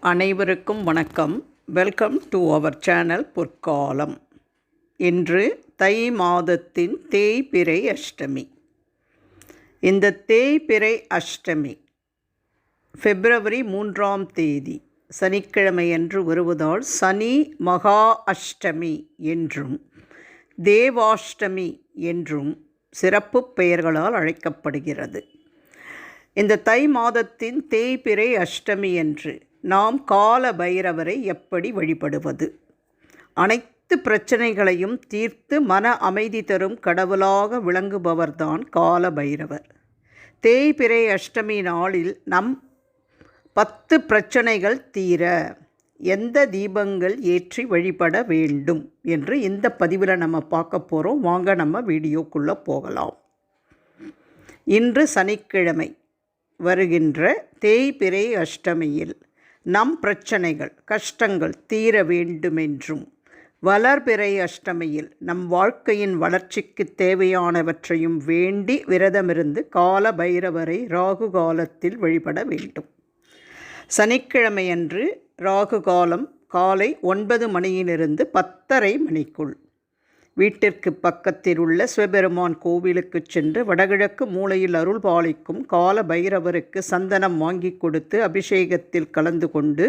அனைவருக்கும் வணக்கம். Welcome to our channel பொற்காலம் இன்று தை மாதத்தின் தேய்பிறை அஷ்டமி. இந்த தேய்பிறை அஷ்டமி பிப்ரவரி மூன்றாம் தேதி சனிக்கிழமையன்று வருவதால் சனி மகா அஷ்டமி என்றும் தேவாஷ்டமி என்றும் சிறப்பு பெயர்களால் அழைக்கப்படுகிறது. இந்த தை மாதத்தின் தேய்பிறை அஷ்டமி என்று நாம் கால பைரவரை எப்படி வழிபடுவது? அனைத்து பிரச்சனைகளையும் தீர்த்து மன அமைதி தரும் கடவுளாக விளங்குபவர்தான் கால பைரவர் தேய்பிறை அஷ்டமி நாளில் நம் பத்து பிரச்சனைகள் தீர எந்த தீபங்கள் ஏற்றி வழிபட வேண்டும் என்று இந்த பதிவில் நம்ம பார்க்க போகிறோம் வாங்க நம்ம வீடியோக்குள்ளே போகலாம். இன்று சனிக்கிழமை வருகின்ற தேய்பிறை அஷ்டமியில் நம் பிரச்சனைகள் கஷ்டங்கள் தீர வேண்டுமென்றும் வளர்பிறை அஷ்டமியில் நம் வாழ்க்கையின் வளர்ச்சிக்கு தேவையானவற்றையும் வேண்டி விரதமிருந்து கால பைரவரை ராகு காலத்தில் வழிபட வேண்டும். சனிக்கிழமையன்று ராகு காலம் காலை ஒன்பது மணியிலிருந்து பத்தரை மணிக்குள். வீட்டிற்கு பக்கத்தில் உள்ள சிவபெருமான் கோவிலுக்கு சென்று வடகிழக்கு மூலையில் அருள் பாலிக்கும் கால பைரவருக்கு சந்தனம் வாங்கி கொடுத்து அபிஷேகத்தில் கலந்து கொண்டு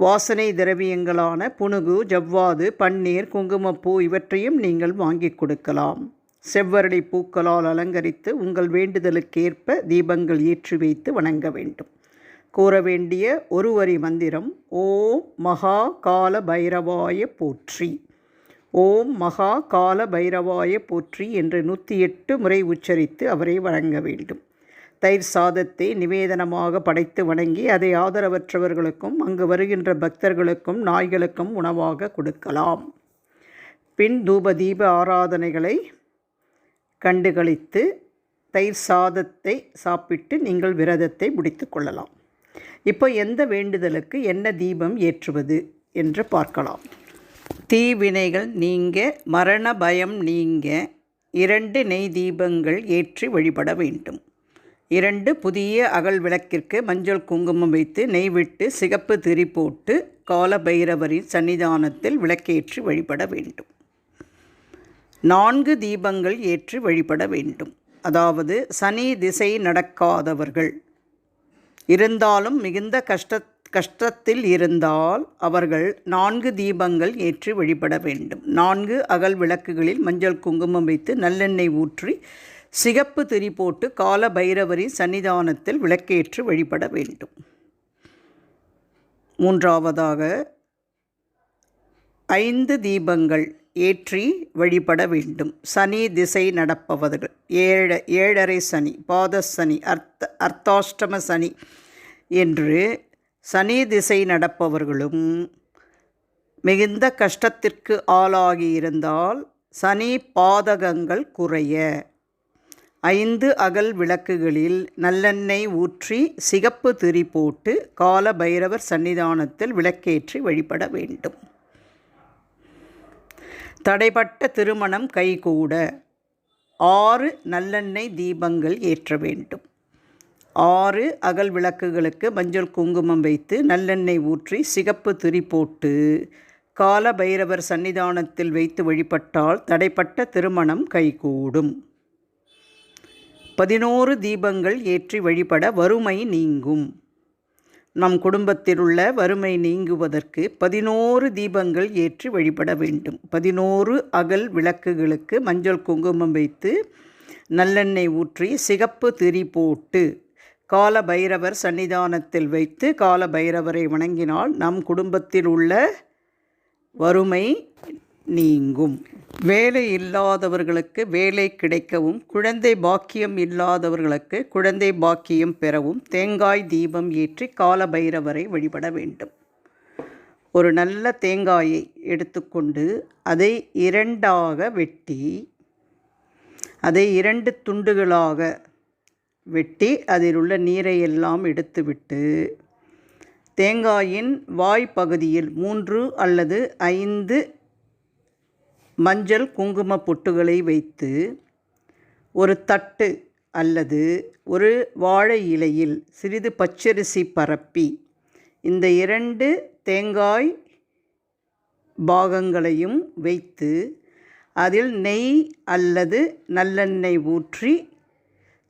வாசனை திரவியங்களான புனுகு ஜவ்வாது பன்னீர் குங்குமப்பூ இவற்றையும் நீங்கள் வாங்கி கொடுக்கலாம். செவ்வரளி பூக்களால் அலங்கரித்து உங்கள் வேண்டுதலுக்கேற்ப தீபங்கள் ஏற்றி வைத்து வணங்க வேண்டும். கூற வேண்டிய ஒரு வரி மந்திரம் ஓம் மகா கால பைரவாய போற்றி. ஓம் மகா கால பைரவாய போற்றி என்று நூற்றி எட்டு முறை உச்சரித்து அவரை வணங்க வேண்டும். தயிர் சாதத்தை நிவேதனமாக படைத்து வணங்கி அதை ஆதரவற்றவர்களுக்கும் அங்கு வருகின்ற பக்தர்களுக்கும் நாய்களுக்கும் உணவாக கொடுக்கலாம். பின் தூப தீப ஆராதனைகளை கண்டுகளித்து தயிர் சாதத்தை சாப்பிட்டு நீங்கள் விரதத்தை முடித்து கொள்ளலாம். இப்போ எந்த வேண்டுதலுக்கு என்ன தீபம் ஏற்றுவது என்று பார்க்கலாம். தீவினைகள் நீங்க மரண பயம் நீங்க இரண்டு நெய் தீபங்கள் ஏற்றி வழிபட வேண்டும். இரண்டு புதிய அகல் விளக்கிற்கு மஞ்சள் குங்குமம் வைத்து நெய் விட்டு சிகப்பு திரி போட்டு கால பைரவரின் சன்னிதானத்தில் விளக்கேற்றி வழிபட வேண்டும். நான்கு தீபங்கள் ஏற்றி வழிபட வேண்டும். அதாவது சனி திசை நடக்காதவர்கள். இருந்தாலும் மிகுந்த கஷ்ட கஷ்டத்தில் இருந்தால் அவர்கள் நான்கு தீபங்கள் ஏற்றி வழிபட வேண்டும். நான்கு அகல் விளக்குகளில் மஞ்சள் குங்குமம் வைத்து நல்லெண்ணெய் ஊற்றி சிகப்பு திரி போட்டு கால பைரவரின் சன்னிதானத்தில் விளக்கேற்று வழிபட வேண்டும். மூன்றாவதாக ஐந்து தீபங்கள் ஏற்றி வழிபட வேண்டும். சனி திசை நடப்பவர்கள் ஏழ ஏழரை சனி பாத சனி அர்த்த அர்த்தாஷ்டம சனி என்று சனி திசை நடப்பவர்களும் மிகுந்த கஷ்டத்திற்கு ஆளாகியிருந்தால் சனி பாதகங்கள் குறைய. ஐந்து அகல் விளக்குகளில் நல்லெண்ணெய் ஊற்றி சிகப்பு திரி போட்டு கால பைரவர் சன்னிதானத்தில் விளக்கேற்றி வழிபட வேண்டும். தடைப்பட்ட திருமணம் கைகூட. ஆறு நல்லெண்ணெய் தீபங்கள் ஏற்ற வேண்டும். ஆறு அகல் விளக்குகளுக்கு மஞ்சள் குங்குமம் வைத்து நல்லெண்ணெய் ஊற்றி சிகப்பு திரி போட்டு கால பைரவர் சன்னிதானத்தில் வைத்து வழிபட்டால் தடைப்பட்ட திருமணம் கைகூடும். பதினோரு தீபங்கள் ஏற்றி வழிபட வறுமை நீங்கும். நம் குடும்பத்தில் உள்ள வறுமை நீங்குவதற்கு பதினோரு தீபங்கள் ஏற்றி வழிபட வேண்டும். பதினோரு அகல் விளக்குகளுக்கு மஞ்சள் குங்குமம் வைத்து நல்லெண்ணெய் ஊற்றி சிகப்பு திரி போட்டு கால பைரவர் சன்னிதானத்தில் வைத்து கால பைரவரை வணங்கினால் நம் குடும்பத்தில் உள்ள வறுமை நீங்கும். வேலை இல்லாதவர்களுக்கு வேலை கிடைக்கவும் குழந்தை பாக்கியம் இல்லாதவர்களுக்கு குழந்தை பாக்கியம் பெறவும் தேங்காய் தீபம் ஏற்றி கால பைரவரை வழிபட வேண்டும். ஒரு நல்ல தேங்காயை எடுத்துக்கொண்டு அதை இரண்டாக வெட்டி அதை இரண்டு துண்டுகளாக வெட்டி அதில் உள்ள நீரை எல்லாம் எடுத்துவிட்டு தேங்காயின் வாய்ப்பகுதியில் மூன்று அல்லது ஐந்து மஞ்சள் குங்கும பொட்டுகளை வைத்து ஒரு தட்டு அல்லது ஒரு வாழை இலையில் சிறிது பச்சரிசி பரப்பி இந்த இரண்டு தேங்காய் பாகங்களையும் வைத்து அதில் நெய் அல்லது நல்லெண்ணெய் ஊற்றி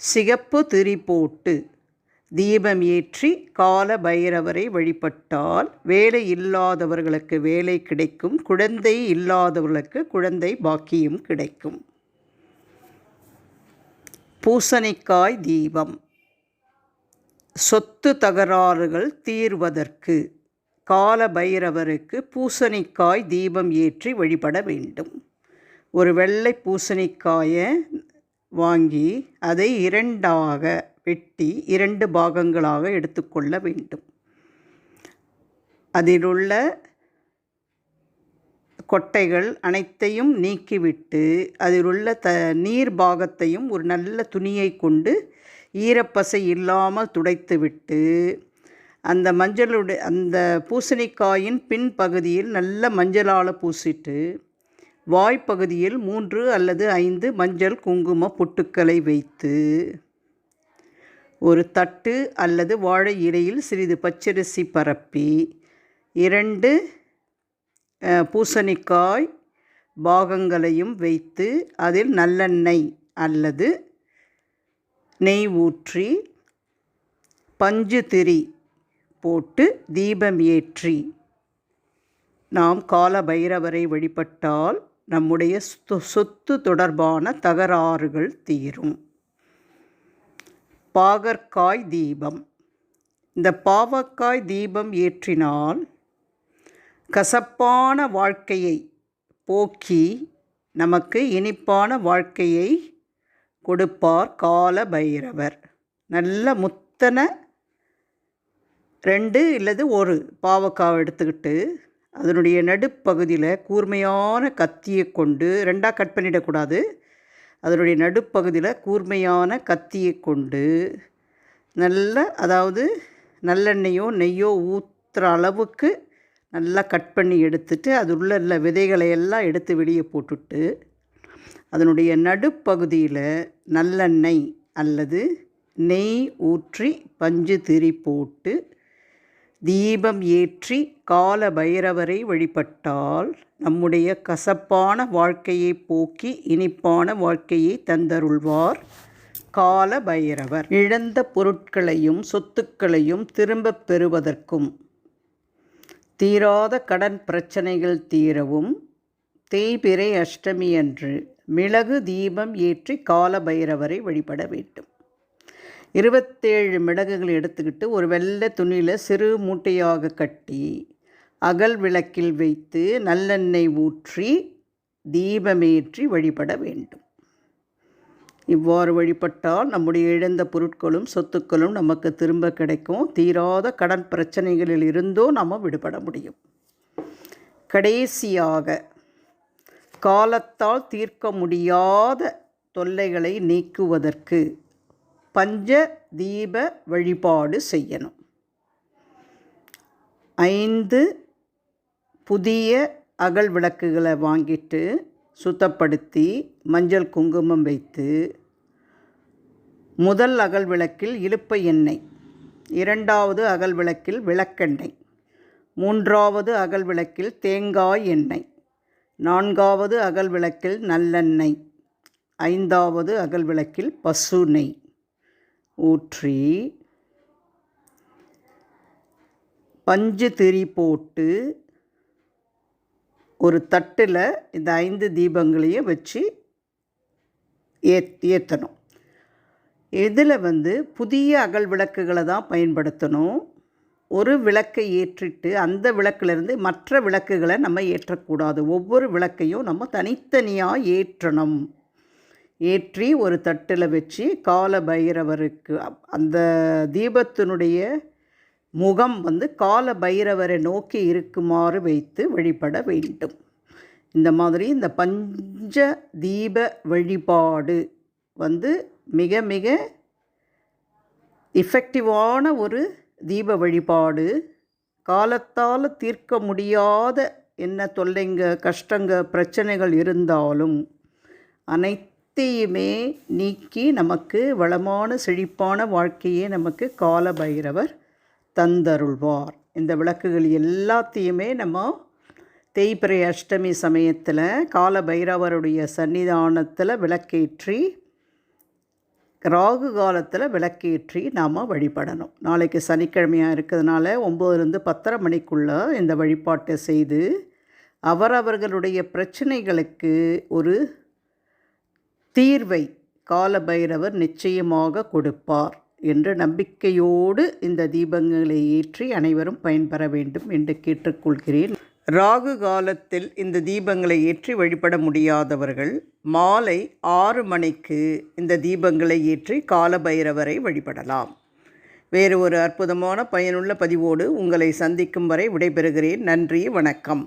சிகப்பு திரி போட்டு தீபம் ஏற்றி கால பைரவரை வழிபட்டால் வேலை இல்லாதவர்களுக்கு வேலை கிடைக்கும் குழந்தை இல்லாதவர்களுக்கு குழந்தை பாக்கியம் கிடைக்கும். பூசணிக்காய் தீபம். சொத்து தகராறுகள் தீர்வதற்கு கால பைரவருக்கு பூசணிக்காய் தீபம் ஏற்றி வழிபட வேண்டும். ஒரு வெள்ளை பூசணிக்காயை வாங்கி அதை இரண்டாக வெட்டி இரண்டு பாகங்களாக எடுத்துக்கொள்ள வேண்டும். அதிலுள்ள கொட்டைகள் அனைத்தையும் நீக்கிவிட்டு அதிலுள்ள த நீர் பாகத்தையும் ஒரு நல்ல துணியை கொண்டு ஈரப்பசை இல்லாமல் துடைத்துவிட்டு அந்த மஞ்சளுடைய அந்த பூசணிக்காயின் பின்பகுதியில் நல்ல மஞ்சளால் பூசிட்டு வாய்ப்பகுதியில் மூன்று அல்லது ஐந்து மஞ்சள் குங்கும பொட்டுக்களை வைத்து ஒரு தட்டு அல்லது வாழை இலையில் சிறிது பச்சரிசி பரப்பி இரண்டு பூசணிக்காய் பாகங்களையும் வைத்து அதில் நல்லெண்ணெய் அல்லது நெய் ஊற்றி பஞ்சு திரி போட்டு தீபம் ஏற்றி நாம் கால பைரவரை வழிபட்டால் நம்முடைய சொத்து தொடர்பான தகராறுகள் தீரும். பாகற்காய் தீபம். இந்த பாவக்காய் தீபம் ஏற்றினால் கசப்பான வாழ்க்கையை போக்கி நமக்கு இனிப்பான வாழ்க்கையை கொடுப்பார் கால பைரவர் நல்ல முத்தன ரெண்டு இல்லது ஒரு பாவக்காவை எடுத்துக்கிட்டு அதனுடைய நடுப்பகுதியில் கூர்மையான கத்தியை கொண்டு ரெண்டாக கட் பண்ணிடக்கூடாது. அதனுடைய நடுப்பகுதியில் கூர்மையான கத்தியை கொண்டு நல்ல அதாவது நல்லெண்ணெயோ நெய்யோ ஊற்றுற அளவுக்கு நல்லா கட் பண்ணி எடுத்துட்டு அது உள்ள விதைகளை எல்லாம் எடுத்து வெளியே போட்டுட்டு அதனுடைய நடுப்பகுதியில் நல்லெண்ணெய் அல்லது நெய் ஊற்றி பஞ்சு திரி போட்டு தீபம் ஏற்றி கால பைரவரை வழிபட்டால் நம்முடைய கசப்பான வாழ்க்கையை போக்கி இனிப்பான வாழ்க்கையை தந்தருள்வார் கால பைரவர் இழந்த பொருட்களையும் சொத்துக்களையும் திரும்பப் பெறுவதற்கும் தீராத கடன் பிரச்சனைகள் தீரவும் தேய்பிரை அஷ்டமி அன்று மிளகு தீபம் ஏற்றி கால பைரவரை வழிபட வேண்டும். இருபத்தேழு மிளகுகள் எடுத்துக்கிட்டு ஒரு வெள்ளை துணியில் சிறு மூட்டையாக கட்டி அகல் விளக்கில் வைத்து நல்லெண்ணெய் ஊற்றி தீபமேற்றி வழிபட வேண்டும். இவ்வாறு வழிபட்டால் நம்முடைய இழந்த பொருட்களும் சொத்துக்களும் நமக்கு திரும்ப கிடைக்கும். தீராத கடன் பிரச்சனைகளில் இருந்தோ நம்ம விடுபட முடியும். கடைசியாக காலத்தால் தீர்க்க முடியாத தொல்லைகளை நீக்குவதற்கு பஞ்ச தீப வழிபாடு செய்யணும். ஐந்து புதிய அகல் விளக்குகளை வாங்கிட்டு சுத்தப்படுத்தி மஞ்சள் குங்குமம் வைத்து முதல் அகல் விளக்கில் இழுப்பை எண்ணெய் இரண்டாவது அகல் விளக்கில் விளக்கெண்ணெய் மூன்றாவது அகல் விளக்கில் தேங்காய் எண்ணெய் நான்காவது அகல் விளக்கில் நல்லெண்ணெய் ஐந்தாவது அகல் விளக்கில் பசு நெய். ஊற்றி பஞ்சு திரி போட்டு ஒரு தட்டில் இந்த ஐந்து தீபங்களையும் வச்சு ஏ ஏற்றணும் இதில் வந்து புதிய அகல் விளக்குகளை தான் பயன்படுத்தணும். ஒரு விளக்கை ஏற்றிட்டு அந்த விளக்கிலிருந்து மற்ற விளக்குகளை நம்ம ஏற்றக்கூடாது. ஒவ்வொரு விளக்கையும் நம்ம தனித்தனியாக ஏற்றணும். ஏற்றி ஒரு தட்டில் வச்சு கால பைரவருக்கு அந்த தீபத்தினுடைய முகம் வந்து கால பைரவரை நோக்கி இருக்குமாறு வைத்து வழிபட வேண்டும். இந்த மாதிரி இந்த பஞ்ச தீப வழிபாடு வந்து மிக மிக இஃபெக்டிவான ஒரு தீப வழிபாடு. காலத்தால் தீர்க்க முடியாத என்ன தொல்லைங்க கஷ்டங்க பிரச்சனைகள் இருந்தாலும் அனைத்து அனைத்தையுமே நீக்கி நமக்கு வளமான செழிப்பான வாழ்க்கையை நமக்கு கால பைரவர் தந்தருள்வார். இந்த விளக்குகள் எல்லாத்தையுமே நம்ம தேய்பிரை அஷ்டமி சமயத்தில் கால பைரவருடைய சன்னிதானத்தில் விளக்கேற்றி ராகு காலத்தில் விளக்கேற்றி நாம் வழிபடணும். நாளைக்கு சனிக்கிழமையாக இருக்கிறதுனால ஒம்போதுலேருந்து பத்தரை மணிக்குள்ளே இந்த வழிபாட்டை செய்து அவரவர்களுடைய பிரச்சனைகளுக்கு ஒரு தீர்வை காலபைரவர் நிச்சயமாக கொடுப்பார் என்ற நம்பிக்கையோடு இந்த தீபங்களை ஏற்றி அனைவரும் பயன்பெற வேண்டும் என்று கேட்டுக்கொள்கிறேன். ராகு காலத்தில் இந்த தீபங்களை ஏற்றி வழிபட முடியாதவர்கள் மாலை ஆறு மணிக்கு இந்த தீபங்களை ஏற்றி காலபைரவரை வழிபடலாம். வேறு ஒரு அற்புதமான பயனுள்ள பதிவோடு உங்களை சந்திக்கும் வரை விடைபெறுகிறேன். நன்றி வணக்கம்.